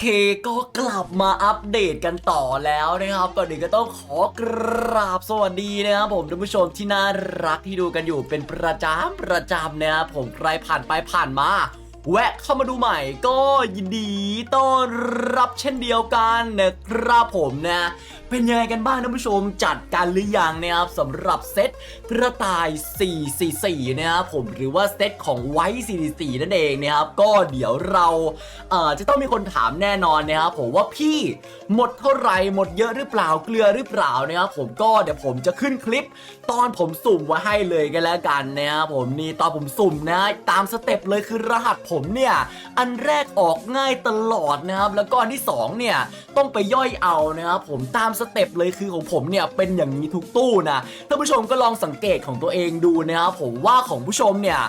เคก็กลับมาอัปเดตกันต่อแล้วนะครับก่อนอื่นก็ต้องขอกราบสวัสดีนะครับผมท่านผู้ชมที่น่ารักที่ดูกันอยู่เป็นประจำประจำนะครับผมใครผ่านไปผ่านมา แวะเข้ามาดูใหม่ก็ยินดีต้อนรับเช่นเดียวกันนะครับผมนะ เป็นยังไงกันบ้างท่านผู้ชมจัดการหรือยังนะครับสำหรับเซตกระต่าย 444 นะครับผมหรือว่าเซตของไว้ 44 นั่นเองนะครับก็เดี๋ยวเราเอ่อจะต้องมีคนถามแน่นอนนะครับผมว่าพี่หมดเท่าไหร่หมดเยอะหรือเปล่าเกลือหรือเปล่านะครับผมก็เดี๋ยวผมจะขึ้นคลิป ตอนผมสุ่มไว้ให้เลยกันแล้วกันนะครับผมนี่ตอนผมสุ่มนะตามสเต็ปเลยคือรหัสผมเนี่ยอันแรกออกง่ายตลอดนะครับแล้วก็อันที่สองเนี่ยต้องไปย่อยเอานะครับผมตามสเต็ปเลยคือของผมเนี่ยเป็นอย่างนี้ทุกตู้นะท่านผู้ชมก็ลองสังเกตของตัวเองดูนะครับผมว่าของผู้ชมเนี่ย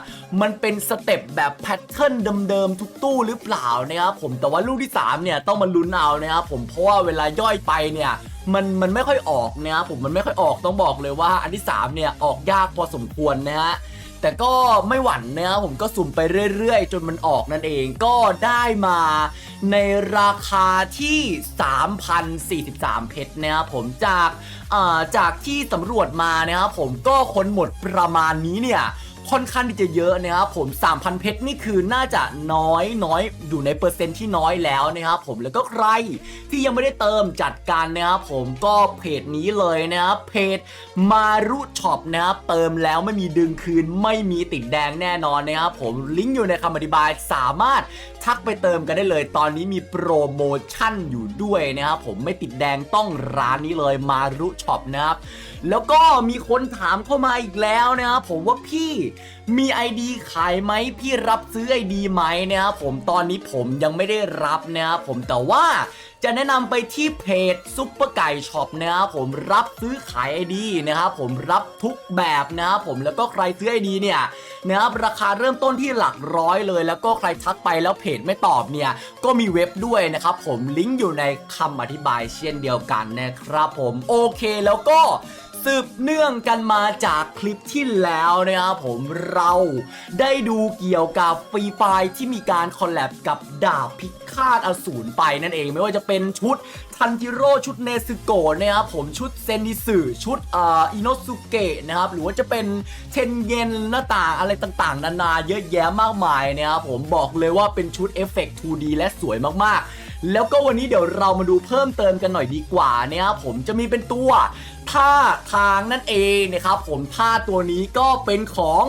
มันเป็นสเต็ปแบบแพทเทิร์นเดิมๆทุกตู้หรือเปล่านะครับผมแต่ว่าลูกที่สามเนี่ยต้องมาลุ้นเอานะครับผมเพราะว่าเวลาย่อยไปเนี่ยมันมันไม่ค่อยออกนะครับผมมันไม่ค่อยออกต้องบอกเลยว่าอันที่3เนี่ยออกยากพอสมควรนะฮะ แต่ก็ไม่หวั่นนะครับผมก็สุ่มไปเรื่อยๆ จนมันออกนั่นเองก็ได้มาในราคาที่ 3,043 เพชรนะครับผมจากจากที่สำรวจมานะครับผมก็คนหมดประมาณนี้เนี่ย ค่อนข้างที่จะเยอะนะครับผม 3,000 เพชรนี่คือน่าจะน้อยน้อยอยู่ในเปอร์เซ็นต์ที่น้อยแล้วนะครับผมแล้วก็ใครที่ยังไม่ได้เติมจัดการนะครับผมก็เพจนี้เลยนะครับเพจมารุช็อปนะครับเติมแล้วไม่มีดึงคืนไม่มีติดแดงแน่นอนนะครับผมลิงก์อยู่ในคำอธิบายสามารถทักไปเติมกันได้เลย ตอนนี้มีโปรโมชั่นอยู่ด้วยนะครับผมไม่ติดแดงต้องร้านนี้เลยมารุช็อปนะครับ แล้วก็มีคนถามเข้ามาอีกแล้วนะครับผมว่าพี่มีไอดีขายไหมพี่รับซื้อไอดีไหมนะครับผมตอนนี้ผมยังไม่ได้รับนะครับผมแต่ว่า จะแนะนำไปที่เพจซุปเปอร์ไก่ช็อปนะครับผมรับซื้อขายไอดีนะครับผมรับทุกแบบนะครับผมแล้วก็ใครซื้อไอดีเนี่ยนะครับราคาเริ่มต้นที่หลักร้อยเลย แล้วก็ใครทักไปแล้วเพจไม่ตอบเนี่ยก็มีเว็บด้วยนะครับผมลิงก์อยู่ในคำอธิบายเช่นเดียวกันนะครับผมโอเคแล้วก็ สืบเนื่องกันมาจากคลิปที่แล้วนะครับผมเราได้ดูเกี่ยวกับฟรีไฟล์ที่มีการคอลแลบกับดาบพิฆาตอสูรไปนั่นเองไม่ว่าจะเป็นชุดทันจิโร่ชุดเนซึโกะนะครับผมชุดเซนิสึชุดอ่าอิโนสุเกะนะครับหรือว่าจะเป็นเทนเย็นหน้าต่างอะไรต่างๆ นานาเยอะแยะมากมายนะครับผมบอกเลยว่าเป็นชุดเอฟเฟกต์ 2D และสวยมากๆแล้วก็วันนี้เดี๋ยวเรามาดูเพิ่มเติมกันหน่อยดีกว่านะครับผมจะมีเป็นตัว ผ้าทางนั่นเองนะครับผมผ้าตัวนี้ก็เป็นของ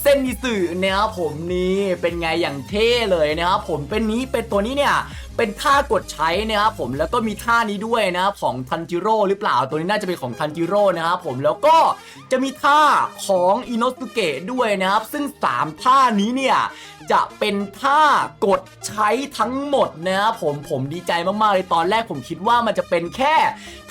เส้นนิสึนะครับผมนี่เป็นไงอย่างเท่เลยนะครับผมเป็นนี้เป็นตัวนี้เนี่ย เป็นท่ากดใช้นะครับผมแล้วก็มีท่านี้ด้วยนะครับของทันจิโร่หรือเปล่าตัวนี้น่าจะเป็นของทันจิโร่นะครับผมแล้วก็จะมีท่าของอิโนสุเกะด้วยนะครับ ซึ่ง 3 ท่านี้เนี่ยจะเป็นท่ากดใช้ทั้งหมดนะครับผมผมดีใจมากๆเลยตอนแรกผมคิดว่ามันจะเป็นแค่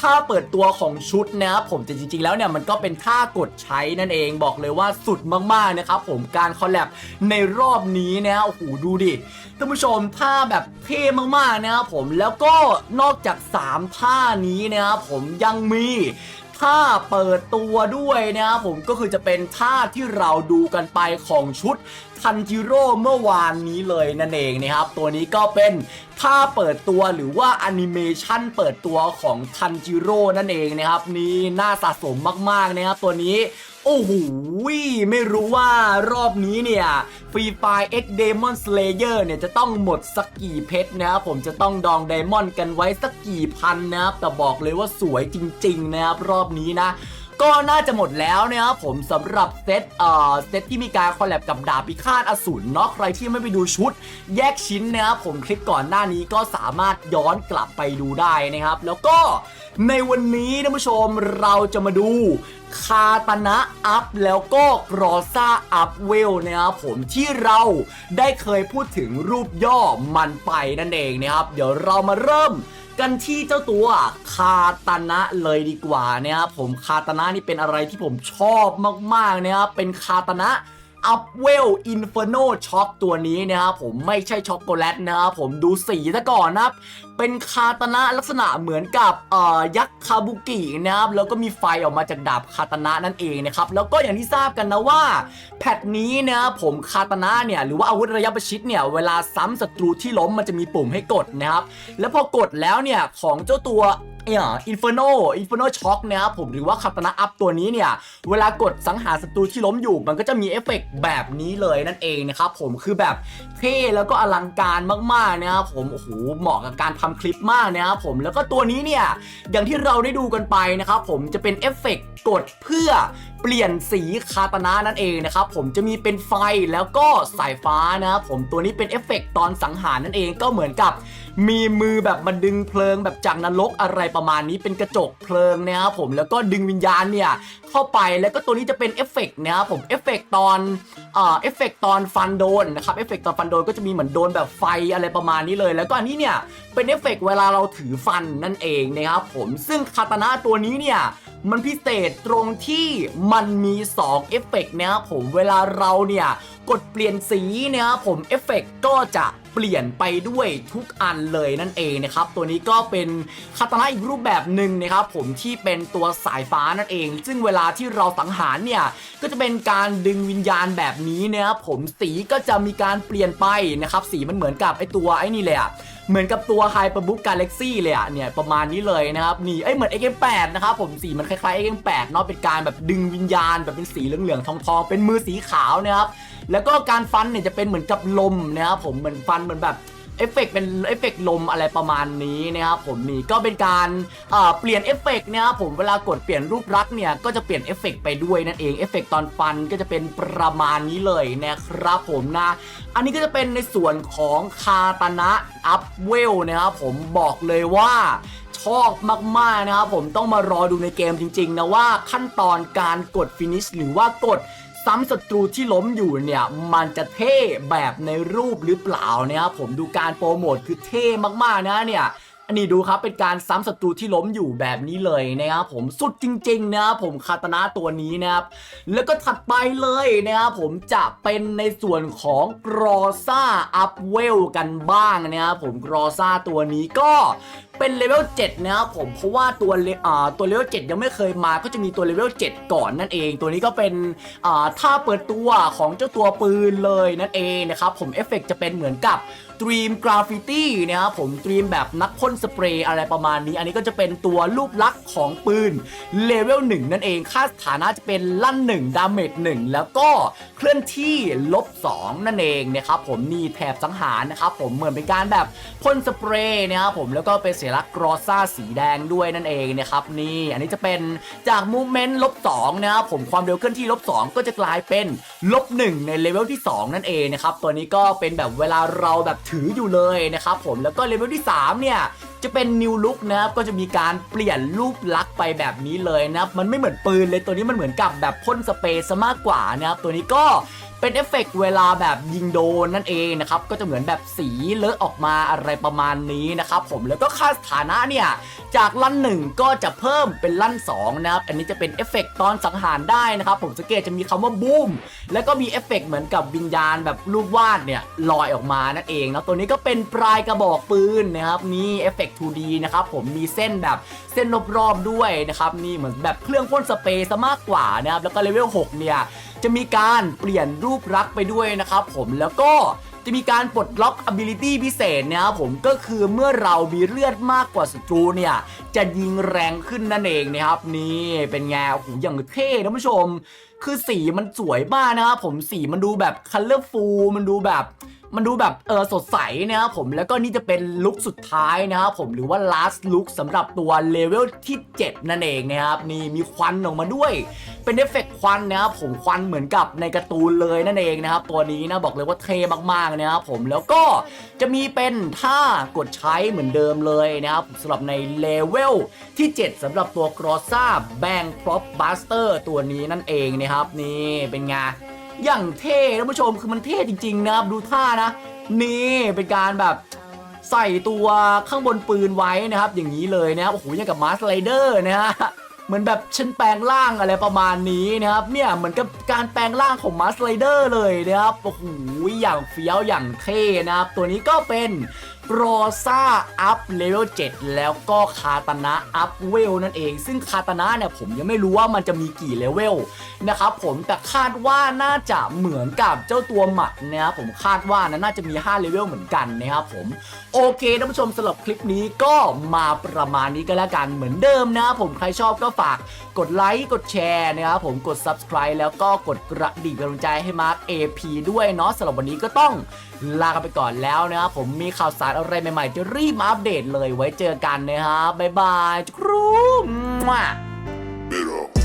ท่าเปิดตัวของชุดนะครับผมแต่จริงๆแล้วเนี่ยมันก็เป็นท่ากดใช้นั่นเองบอกเลยว่าสุดมากๆนะครับผมการคอลแลบในรอบนี้นะโอ้โหดูดิ ท่านผู้ชมท่าแบบเท่มากๆนะครับผมแล้วก็นอกจาก 3 ท่านี้นะครับผมยังมีท่าเปิดตัวด้วยนะครับผมก็คือจะเป็นท่าที่เราดูกันไปของชุดทันจิโร่เมื่อวานนี้เลยนั่นเองนะครับ ตัวนี้ก็เป็นท่าเปิดตัวหรือว่าแอนิเมชันเปิดตัวของทันจิโร่นั่นเองนะครับ นี่น่าสะสมมากๆนะครับตัวนี้ โอ้โหไม่รู้ว่ารอบนี้เนี่ยฟรีไฟ X Demon Slayer เนี่ยจะต้องหมดสักกี่เพชรนะครับผมจะต้องดองไดมอนด์กันไว้สักกี่พันนะครับแต่บอกเลยว่าสวยจริง ๆ นะครับรอบนี้นะ ก็น่าจะหมดแล้วนะครับผมสำหรับเซตเอ่อเซตที่มีการคอลแลบกับดาบพิฆาตอสูรเนาะใครที่ไม่ไปดูชุด แยกชิ้นนะครับผมคลิปก่อนหน้านี้ก็สามารถย้อนกลับไปดูได้นะครับ แล้วก็ในวันนี้ท่านผู้ชมเราจะมาดูคาตนะอัพแล้วก็กรอซ่าอัพเวลนะครับผมที่เราได้เคยพูดถึงรูปย่อมันไปนั่นเองนะครับ เดี๋ยวเรามาเริ่ม กันที่เจ้าตัวคาตานะเลยดีกว่านะครับผมคาตานะนี่เป็นอะไรที่ผมชอบมากๆนะครับเป็นคาตานะ อัพเวลอินฟ r โนช็อกตัวนี้นะครับผมไม่ใช่ช็อกโกแลตนะครับผมดูสีซะก่อนนะครับ เป็นคาตนะลักษณะเหมือนกับออยักษ์คาบุกินะครับแล้วก็มีไฟออกมาจากดาบคาตนะนั่นเองนะครับแล้วก็อย่างที่ทราบกันนะว่า แพทนี้นะครับผมคาตนะเนี่ยหรือว่าอาวุธระยะประชิดเนี่ยเวลาซ้ำศัตรูที่ล้มมันจะมีปุ่มให้กดนะครับแล้วพอกดแล้วเนี่ยของเจ้าตัว เนี่ยอินฟ r โนอินฟ r โนช็อคนะครับผมหรือว่าคาตนะอัพตัวนี้เนี่ย เวลากดสังหารศัตรูที่ล้มอยู่ มันก็จะมีเอฟเฟกต์แบบนี้เลยนั่นเองนะครับผมคือแบบเท่แล้วก็อลังการมากๆนะครับผมโอ้โหเหมาะกับการทำคลิปมากนะครับผมแล้วก็ตัวนี้เนี่ย อย่างที่เราได้ดูกันไปนะครับผมจะเป็นเอฟเฟกต์กดเพื่อเปลี่ยนสีคาตานะนั่นเองนะครับผมจะมีเป็นไฟแล้วก็สายฟ้านะครับผมตัวนี้เป็นเอฟเฟกต์ตอนสังหารนั่นเองก็เหมือนกับ มีมือแบบมาดึงเพลิงแบบจากนรกอะไรประมาณนี้เป็นกระจกเพลิงนะครับผมแล้วก็ดึงวิญญาณเนี่ยเข้าไปแล้วก็ตัวนี้จะเป็นเอฟเฟกต์นะครับผมเอฟเฟกต์ตอนเอ่อเอฟเฟกต์ตอนฟันโดนนะครับเอฟเฟกต์ตอนฟันโดนก็จะมีเหมือนโดนแบบไฟอะไรประมาณนี้เลย แล้วก็อันนี้เนี่ยเป็นเอฟเฟกต์เวลาเราถือฟันนั่นเองนะครับผมซึ่งคาตานะตัวนี้เนี่ยมันพิเศษตรงที่มันมี2เอฟเฟกต์นะครับผมเวลาเราเนี่ยกดเปลี่ยนสีนี่ยครับผมเอฟเฟกต์ก็จะ ลี่ยนไปด้วยทุกอันเลยนั่นเองนะครับตัวนี้ก็เป็นคาตานะอีกรูปแบบหนึ่งนะครับผมที่เป็นตัวสายฟ้านั่นเอง ซึ่งเวลาที่เราสังหารเนี่ยก็จะเป็นการดึงวิญญาณแบบนี้นะครับผมสีก็จะมีการเปลี่ยนไปนะครับสีมันเหมือนกับไอตัวไอ้นี่เลยอะ เหมือนกับตัวไฮเปอร์บุ๊กกาเล็กซี่เลยอะเนี่ยประมาณนี้เลยนะครับนี่เอยเหมือน XM8 นะครับผมสีมันคล้ายๆ XM8 เนาะเป็นการแบบดึงวิญญาณแบบเป็นสีเหลืองๆทองๆเป็นมือสีขาวนะครับแล้วก็การฟันเนี่ยจะเป็นเหมือนกับลมนะครับผมเหมือนฟันเหมือนแบบ เอฟเฟกต์เป็นเอฟเฟกต์ลมอะไรประมาณนี้นะครับผมนี่ก็เป็นการเปลี่ยนเอฟเฟกต์นะครับผมเวลากดเปลี่ยนรูปลักษณ์เนี่ยก็จะเปลี่ยนเอฟเฟกต์ไปด้วยนั่นเองเอฟเฟกต์ตอนฟันก็จะเป็นประมาณนี้เลยนะครับผมนะอันนี้ก็จะเป็นในส่วนของคาตานะอัพเวลนะครับผมบอกเลยว่าชอบมากๆนะครับผมต้องมารอดูในเกมจริง ๆ นะว่าขั้นตอนการกดฟินิชหรือว่ากด ซ้ำศัตรูที่ล้มอยู่เนี่ย มันจะเท่แบบในรูปหรือเปล่านะครับผมดูการโปรโมทคือเท่มากๆนะเนี่ย อันนี้ดูครับเป็นการซ้ำศัตรูที่ล้มอยู่แบบนี้เลยนะครับผมสุดจริงๆนะครับผมคาตนะตัวนี้นะครับแล้วก็ถัดไปเลยนะครับผมจะเป็นในส่วนของกรอซ่าอัพเวลกันบ้างนะครับผมกรอซ่าตัวนี้ก็เป็นเลเวล7นะครับผมเพราะว่าตัวเลอ่าตัวเลเวล7ยังไม่เคยมาก็จะมีตัวเลเวล7ก่อนนั่นเอง ตัวนี้ก็เป็นอ่าท่าเปิดตัวของเจ้าตัวปืนเลยนั่นเองนะครับผมเอฟเฟกต์จะเป็นเหมือนกับ ดรีมกราฟิตี้นะครับผมดรีมแบบนักพ่นสเปรย์อะไรประมาณนี้ อันนี้ก็จะเป็นตัวรูปลักษณ์ของปืนเลเวล1นั่นเองค่าสถานะจะเป็นลั่น1ดาเมจ1แล้วก็เคลื่อนที่ลบ2นั่นเองนะครับผมมีแถบสังหารนะครับผมเหมือนเป็นการแบบพ่นสเปรย์นะครับผมแล้วก็เป็นเสัญลักษณ์กรอซ่าสีแดงด้วยนั่นเองนะครับนี่อันนี้จะเป็นจากมูเมนต์ลบ2นะครับผมความเร็วเคลื่อนที่ลบ2ก็จะกลายเป็นลบหนึ่งในเลเวลที่ 2 นั่นเองนะครับ ตัวนี้ก็เป็นแบบเวลาเราแบบถืออยู่เลยนะครับผมแล้วก็เลเวลที่ 3 เนี่ยจะเป็นนิวลุกนะครับก็จะมีการเปลี่ยนรูปลักษณ์ไปแบบนี้เลยนะครับมันไม่เหมือนปืนเลยตัวนี้มันเหมือนกับแบบพ่นสเปรย์ซะมากกว่านะครับตัวนี้ก็ เป็นเอฟเฟกต์เวลาแบบยิงโดนนั่นเองนะครับ ก็จะเหมือนแบบสีเลอะออกมาอะไรประมาณนี้นะครับผมแล้วก็ค่าสถานะเนี่ย จากลั่นหนึ่งก็จะเพิ่มเป็นลั่นสองนะครับ อันนี้จะเป็นเอฟเฟกต์ตอนสังหารได้นะครับ ผมสังเกตจะมีคำว่าบูมแล้วก็มีเอฟเฟกต์เหมือนกับวิญญาณแบบรูปวาดเนี่ยลอยออกมานั่นเองนะตัวนี้ก็เป็นปลายกระบอกปืนนะครับนี่เอฟเฟกต์ 2D นะครับผมมีเส้นแบบเส้นรอบๆด้วยนะครับนี่เหมือนแบบเครื่องพ่นสเปรย์ซะมากกว่านะครับแล้วก็เลเวล6เนี่ย จะมีการเปลี่ยนรูปลักษณ์ไปด้วยนะครับผมแล้วก็จะมีการปลดล็อก ability พิเศษนะครับผมก็คือเมื่อเรามีเลือดมากกว่าศัตรูเนี่ย จะยิงแรงขึ้นนั่นเองนะครับนี่เป็นไงโอ้โหอย่างเท่ท่านผู้ชม คือสีมันสวยมากนะครับผมสีมันดูแบบ colorful มันดูแบบ มันดูแบบเออสดใสนะครับผมแล้วก็นี่จะเป็นลุคสุดท้ายนะครับผมหรือว่า last look สำหรับตัวเลเวลที่ 7 นั่นเองนะครับนี่มีควันออกมาด้วย เป็นเอฟเฟกต์ควันนะครับผมควันเหมือนกับในการ์ตูนเลยนั่นเองนะครับตัวนี้นะบอกเลยว่าเท่มากๆนะครับผมแล้วก็จะมีเป็นท่ากดใช้เหมือนเดิมเลยนะครับสำหรับในเลเวลที่ 7สำหรับตัวกรอซ่าแบงพร็อปบัสเตอร์ตัวนี้นั่นเองนะครับนี่เป็นไง อย่างเท่ท่านผู้ชมคือมันเท่จริง ๆ นะครับ ดูท่านะ นี่เป็นการแบบใส่ตัวข้างบนปืนไว้นะครับ อย่างนี้เลยนะครับโอ้โหย่างกับมาสไลเดอร์นะฮะเหมือนแบบฉันแปลงร่างอะไรประมาณนี้นะครับ เนี่ยเหมือนกับการแปลงร่างของมาสไลเดอร์เลยนะครับโอ้โหอย่างเฟี้ยวอย่างเท่นะครับ ตัวนี้ก็เป็น โรซาอัพเลเวล7แล้วก็คาตานะอัพเวลนั่นเอง ซึ่งคาตานะเนี่ยผมยังไม่รู้ว่ามันจะมีกี่เลเวลนะครับผมแต่คาดว่าน่าจะเหมือนกับเจ้าตัวหมัดนะครับผมคาดว่านะน่าจะมี 5 เลเวลเหมือนกันนะครับผม โอเคท่านผู้ชมสำหรับคลิปนี้ก็มาประมาณนี้ก็แล้วกันเหมือนเดิมนะครับผมใครชอบก็ฝากกดไลค์กดแชร์นะครับผมกด subscribe แล้วก็กดกระดิ่งกำลังใจให้มาร์ค AP ด้วยเนาะสำหรับวันนี้ก็ต้อง ลากันไปก่อนแล้วนะครับผมมีข่าวสารอะไรใหม่ๆ จะรีบมาอัปเดตเลยไว้เจอกันนะครับบ๊ายบายจุกรูมั่ว Mira.